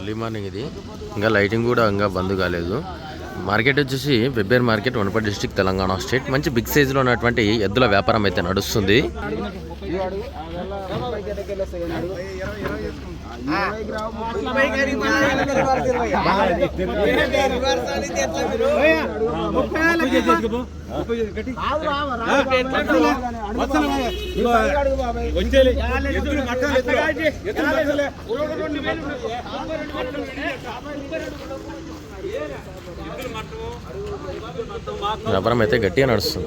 Early morning ఇది. ఇంకా lighting కూడా ఇంకా బంద్ కాలేదు. మార్కెట్ వచ్చేసి Pebbair market Wanaparthy district Telangana state. మంచి బిగ్ సైజులో ఉన్నటువంటి ఎద్దుల వ్యాపారం అయితే నడుస్తుంది. కొంచెం వ్యాపారం అయితే గట్టిగా నడుస్తుంది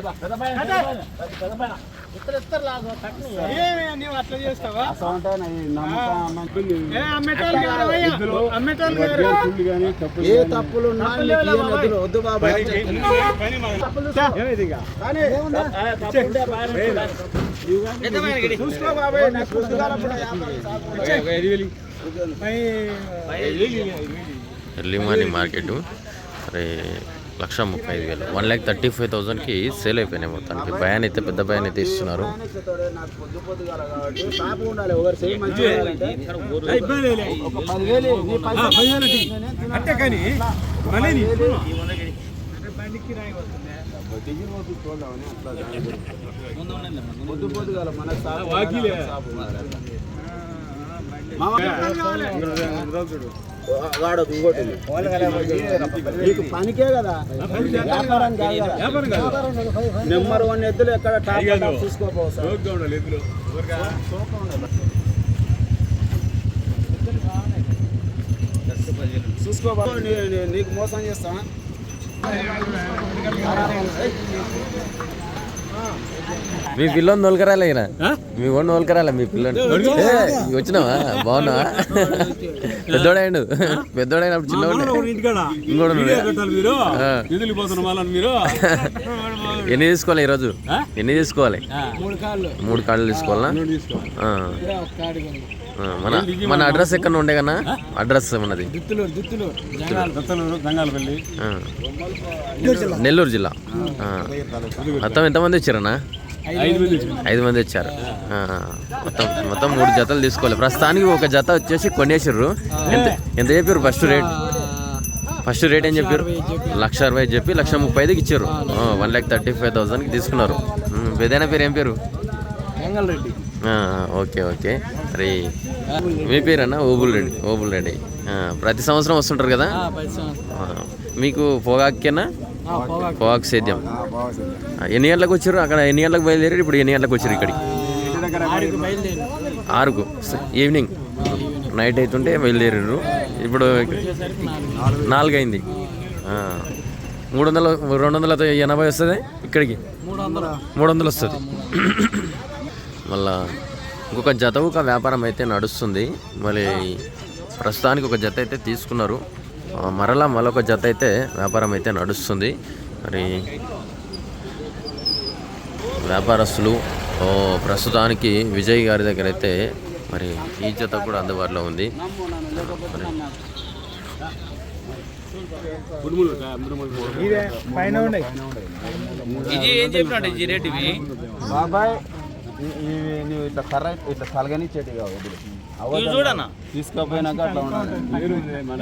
తప్పులు ఏ నదులు వద్దు చూసుకో బాబాయ్. నాకు వ్యాపారం ఎర్లీ మార్నింగ్ మార్కెట్ మరి లక్ష ముప్పై ఐదు వేలు. వన్ ల్యాక్ థర్టీ ఫైవ్ థౌసండ్కి సేల్ అయిపోయినాయి మొత్తానికి. భయాన్ని అయితే పెద్ద భయాన్ని అయితే ఇస్తున్నారు. పొద్దు పొద్దుగాల మన వాడు ఇంకోటి నీకు పనికే కదా వ్యాపారం నెంబర్ వన్ ఎద్దులు ఎక్కడ టాప్ కాదు. టాప్ చూసుకోపోవు సార్. జోక్గా ఉండాలి ఎదురు చూసుకో బాబు నీ- నీ- నీకు మోసం చేస్తా. మీ పిల్లని తోలుకరాలే ఈయన మీ ఓన్ తోలుకరాలే మీ పిల్లని? వచ్చినావా? బాగున్నావా? పెద్దోడాయండు పెద్దోడైనప్పుడు ఇంకోడు మీరు. ఎన్ని తీసుకోవాలి ఈరోజు? ఎన్ని తీసుకోవాలి? మూడు కాళ్ళు. మూడు కాళ్ళు తీసుకోవాలా? మన మన అడ్రస్ ఎక్కడ ఉండే కన్నా అడ్రస్ ఆ. నెల్లూరు జిల్లా. మొత్తం ఎంతమంది వచ్చారన్నా? ఐదు మంది వచ్చింది ఐదు మంది వచ్చారు. మొత్తం మొత్తం మూడు జతలు తీసుకోవాలి. ప్రస్తుతానికి ఒక జత వచ్చేసి కొనేసారు ఎంత ఎంత చెప్పారు ఫస్ట్ రేట్? ఫస్ట్ రేట్ ఏం చెప్పారు లక్ష అరవై చెప్పి లక్ష ముప్పై ఐదుకి ఇచ్చారు వన్ ల్యాక్ థర్టీ ఫైవ్ థౌసండ్కి తీసుకున్నారు. పెద్దైన పేరు ఏం పేరు? Reddy okay okay. మరి మీ పేరన్నా? ఓబుల్ రెడ్డి ఓబుల్ రెడ్డి. ఆ, ప్రతి సంవత్సరం వస్తుంటారు కదా? ఆ, మీకు పొగాకేనా? పొగాకు. సేద్యం. ఆ, ఎన్ని గంటలకు వచ్చారు? అక్కడ ఎన్ని గంటలకు బయలుదేరి ఇప్పుడు ఎన్ని గంటలకు వచ్చారు ఇక్కడికి? ఆరుకు ఈవినింగ్. నైట్ అవుతుంటే బయలుదేరారు. ఇప్పుడు నాలుగు అయింది ఆ, మూడు వందల రెండు వందల ఎనభై వస్తుంది ఇక్కడికి? మూడు వందలు. వస్తుంది. మళ్ళా ఇంకొక జత ఒక వ్యాపారం అయితే నడుస్తుంది. మళ్ళీ ప్రస్తుతానికి ఒక జత అయితే తీసుకున్నారు. మరలా మరొక జత అయితే వ్యాపారం అయితే నడుస్తుంది. మరి వ్యాపారస్తులు ఓ, ప్రస్తుతానికి విజయ్ గారి దగ్గర అయితే మరి ఈ జత కూడా అందుబాటులో ఉంది. మరి ఇది ఏం చెప్పినట్టు రేట్ ఇవి? బాబాయ్ నువ్వు ఇట్లా కర్ర ఇట్లా తలగనిచ్చేటి కావు వదిలి. ఇవి చూడన్నా తీసుకపోయినాక అట్లా ఉండాలి మన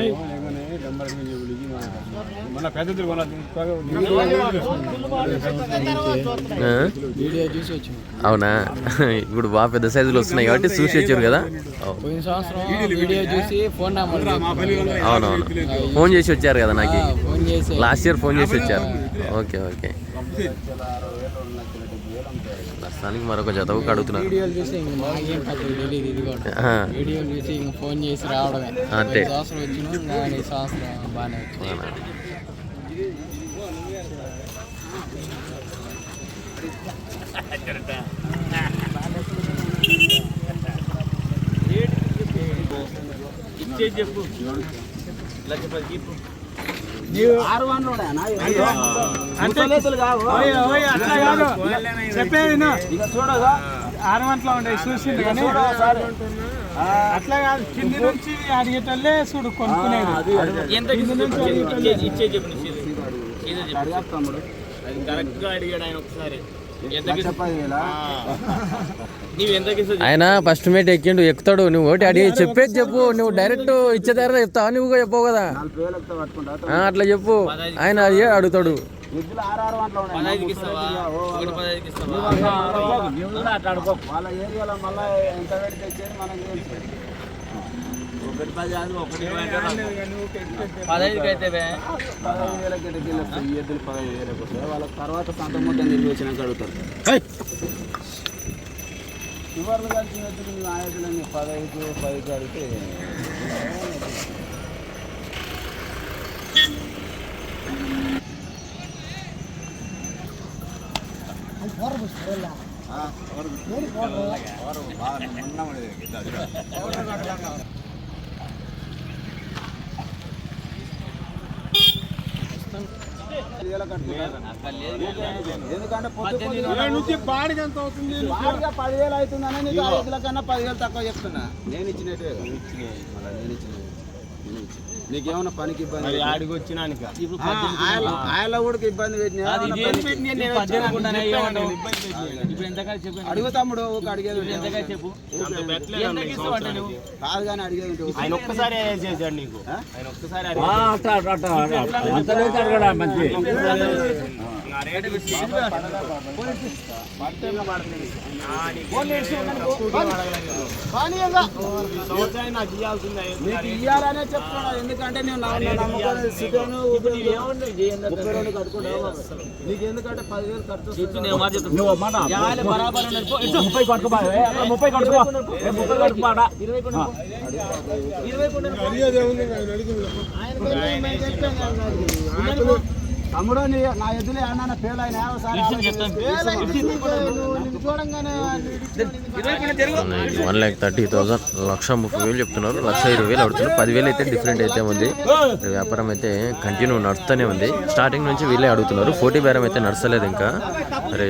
అవునా ఇప్పుడు బాగా పెద్ద సైజులు వస్తున్నాయి కాబట్టి చూసి వచ్చారు కదా అవునవును ఫోన్ చేసి వచ్చారు కదా నాకు ఫోన్ చేసి లాస్ట్ ఇయర్ ఫోన్ చేసి వచ్చారు ఓకే ఓకే లక్షల అరవై వేలు రెండు లక్షల డెబ్బై వేలు అమ్ముతారు ప్రస్తుతానికి మరొక జతకు కడుగుతున్నారు వీడియోలు చూసి ఇంక మాకేం పెద్ద తెలియదు ఇది కూడా ఆ, వీడియోలు చూసి ఇంక ఫోన్ చేసి రావడమే అంతే. సంవత్సరం వచ్చిన సంవత్సరం బాగానే వచ్చింది అవునా. ఇచ్చేది చెప్పు లక్ష పది చెప్పేది చూడగా ఆరు గంటల ఉంటాయి చూసిండు కానీ. అట్లా కాదు. కింది నుంచి అడిగేటోళ్ళే చూడు కొనుక్కునేది. ఎంత ఇచ్చేది? ఇచ్చేది చెప్పు ఇచ్చేది ఇదే చెప్పు. అడిగా. తమ్ముడు అది కరెక్ట్గా అడిగాడు ఆయన ఒకసారి. ఆయన ఫస్ట్ మేట్ ఎక్కిండు ఎక్కుతాడు. నువ్వు ఒకటి అడిగి చెప్పేది చెప్పు. నువ్వు డైరెక్ట్ ఇచ్చే దగ్గర చెప్తావా? నువ్వు చెప్పవు కదా. అట్లా చెప్పు. ఆయన అడిగే అడుగుతాడు. వాళ్ళ ఏరియాలో మళ్ళీ ఎంత పెడితే తెచ్చేది మనకి తెలుసు ఒకటి పది అది ఒకటి పదహైదుకి అయితే. పదహైదు వేలకి ఎటుకి వెళ్ళొస్తాయి ఈ ఎద్దులు పదహైదు వేలకు వస్తాయి వాళ్ళకి తర్వాత సొంత మొత్తం తిరిగి వచ్చినాక అడుగుతారు చివర్లు కలిసిన ఎద్దులు ఆ ఎద్దులని పదహైదు పదికి అడిగితే ఎందుకంటే పొద్దు పొద్దుగాల నుంచి ఎంత అవుతుంది? బాగా పదివేలు అవుతుందని నీకు కన్నా పదివేలు తక్కువ చెప్తున్నా. నేను ఇచ్చినట్టే నేను ఇచ్చినట్టు. నేను ఇచ్చిన. నీకేమన్నా పనికి ఇబ్బంది ఆడికి వచ్చినానిక. ఆ, ఆయన కూడా ఇబ్బంది పెట్టినా? అడుగు తమ్ముడు ఒక అడిగేది చెప్పు? కాదు కానీ అడిగేది ఆయన ఒక్కసారి చేశాడు నీకు. ఆ? ఆయన ఒక్కసారి ఇయ్యాలనే చెప్తున్నా ఎందుకంటే నేను ముప్పై రెండు కట్టుకుంటావు బాబు. నీకు ఎందుకంటే పదివేలు ఖర్చు వస్తుంది. చెప్పు నేను మాట చెప్తాను. యాభై బరాబర్ ఉన్నది. పో, ఇటు. ఆయన తమ్ముడు నీ ఫెయిల్ అయినా వన్ ల్యాక్ థర్టీ థౌసండ్ లక్ష ముప్పై వేలు చెప్తున్నారు. లక్ష ఇరవై వేలు అడుగుతున్నారు. పదివేలు అయితే డిఫరెంట్ అయితే ఉంది. ఈ వ్యాపారం అయితే కంటిన్యూ నడుస్తూనే ఉంది. స్టార్టింగ్ నుంచి వీళ్ళే అడుగుతున్నారు. పోటీ బేరం అయితే నడచలేదు ఇంకా. మరి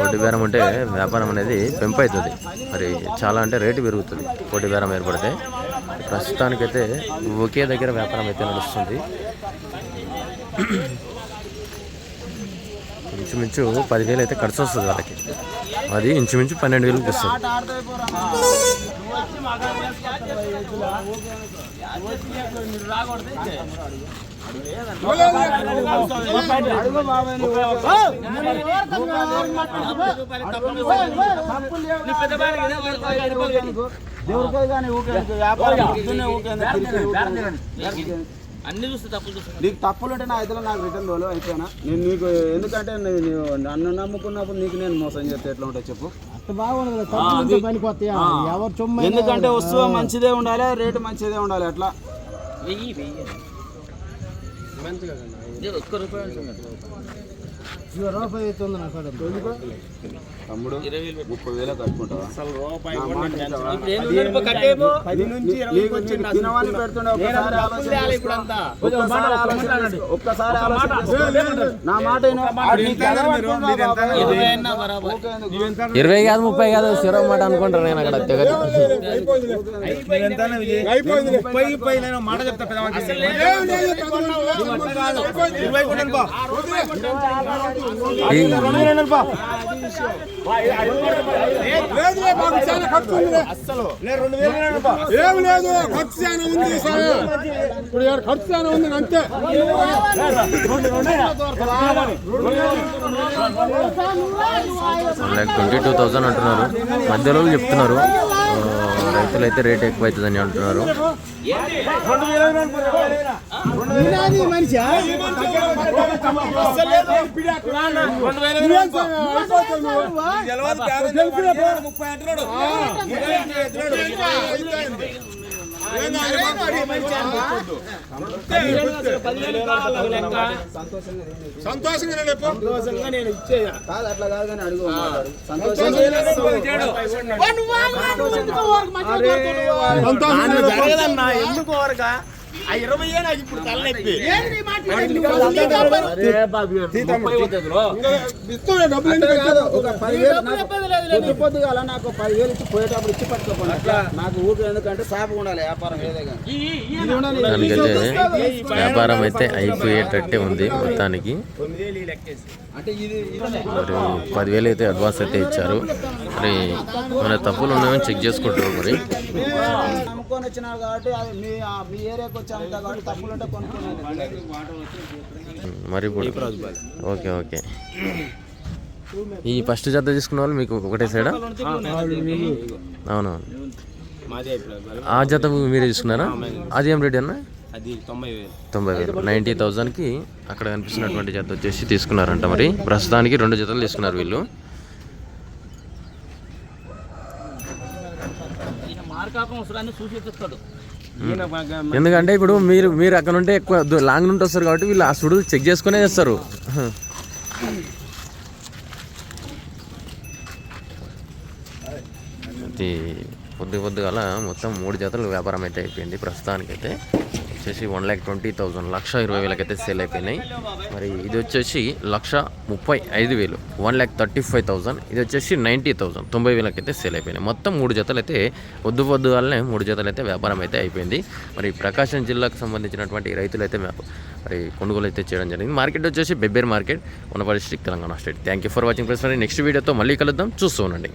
పోటీ బేరం అంటే వ్యాపారం అనేది పెంపు అవుతుంది. మరి చాలా అంటే రేటు పెరుగుతుంది. పోటీ బేరం ఏర్పడితే ప్రస్తుతానికైతే ఒకే దగ్గర వ్యాపారం అయితే నడుస్తుంది. ఇంచుమించు పదివేలు అయితే ఖర్చు వస్తుంది వాళ్ళకి అది ఇంచుమించు పన్నెండు వేలకు వస్తుంది దేవుడికే కానీ ఊకే వ్యాపారం ఊకే అన్ని చూస్తే తప్పులు నీకు తప్పులు ఉంటే నా ఇద్దరు నాకు రిటర్న్ తోలు అయిపోయినా. నేను నీకు ఎందుకంటే నేను నన్ను నమ్ముకున్నప్పుడు నీకు నేను మోసం చేస్తే ఎట్లా ఉంటుంది చెప్పు. ఎవరు చొమ్మ ఎందుకంటే వస్తువు మంచిదే ఉండాలి రేటు మంచిదే ఉండాలి అట్లా వెయ్యి వెయ్యి. ఒక్క. రూపాయి అవుతుంది నాకు తమ్ముడు ముప్పై వేలు కట్టుకుంటావా ఒక్కసారి. నా మాట. ఇరవై కాదు ముప్పై కాదు శిరవ మాట అనుకుంటారు నేను అక్కడ మాట చెప్తా ఏం లేదు ఖర్చు చాలా ఉంది సార్. ఇప్పుడు ఖర్చు చాలా ఉంది అంతే. లైక్ ట్వంటీ టూ థౌజండ్ అంటున్నారు. మధ్యలో చెప్తున్నారు. రైతులు అయితే రేట్ ఎక్కువ అవుతుందని అంటున్నారు మనిషా? సంతోషంగా లేపు కాదు అట్లా కాదు కానీ అడుగు. సంతోషంగా సంతోషంగా ఎందుకు ఓరగా ఆ ఇరవై నాకు ఇప్పుడు తలనొప్పి. పదివేలు నాకు ఇచ్చి పోయేటప్పుడు ఇచ్చి నాకు ఊరు ఎందుకంటే సాపు ఉండాలి వ్యాపారం వ్యాపారం అయితే అయిపోయేటట్టే ఉంది మొత్తానికి. అంటే ఇది మరి పదివేలు అయితే అడ్వాన్స్ అయితే ఇచ్చారు. మరి మన తప్పులు ఉన్నాయని చెక్ చేసుకుంటారు మరి. నమ్ముకొని వచ్చినారు కాబట్టి అది మీ ఆ మీ ఏరియాకి మరి ఇప్పుడు ఓకే ఓకే. ఈ ఫస్ట్ జత తీసుకున్న వాళ్ళు మీకు ఒకటే సైడా అవునవును. ఆ జత మీరే తీసుకున్నారా? అది ఏం రేట్ అన్న? అది తొంభై వేలు. తొంభై వేలు నైంటీ థౌజండ్కి అక్కడ కనిపిస్తున్నటువంటి జత వచ్చేసి తీసుకున్నారంట మరి. ప్రస్తుతానికి రెండు జతలు తీసుకున్నారు వీళ్ళు. బాగా ఎందుకంటే ఇప్పుడు మీరు మీరు అక్కడ ఉంటే ఎక్కువ లాంగ్ నుండి వస్తారు కాబట్టి వీళ్ళు ఆ సుడు చెక్ చేసుకునే చేస్తారు. పొద్దు పొద్దుగాల మొత్తం మూడు జతలు వ్యాపారం అయితే అయిపోయింది ప్రస్తుతానికైతే. వచ్చేసి వన్ ల్యాక్ ట్వంటీ థౌజండ్. లక్ష ఇరవై వేలకైతే సేల్ అయిపోయినాయి. మరి ఇది వచ్చేసి లక్ష ముప్పై ఐదు వేలు. One lakh thirty five thousand. ఇది వచ్చేసి నైంటీ థౌజండ్. తొంభై వేలకైతే సేల్ అయిపోయినాయి. మొత్తం మూడు జతలు అయితే పొద్దు పొద్దుగాలనే మూడు జతలు అయితే వ్యాపారం అయితే అయిపోయింది. మరి ప్రకాశం జిల్లాకు సంబంధించినటువంటి రైతులు అయితే మరి కొనుగోలు అయితే చేయడం జరిగింది. మార్కెట్ వచ్చేసి Pebbair market Unnapalli district Telangana state. Thank you for watching press next వీడియోతో మళ్ళీ కలుద్దాం. చూస్తూ ఉండండి.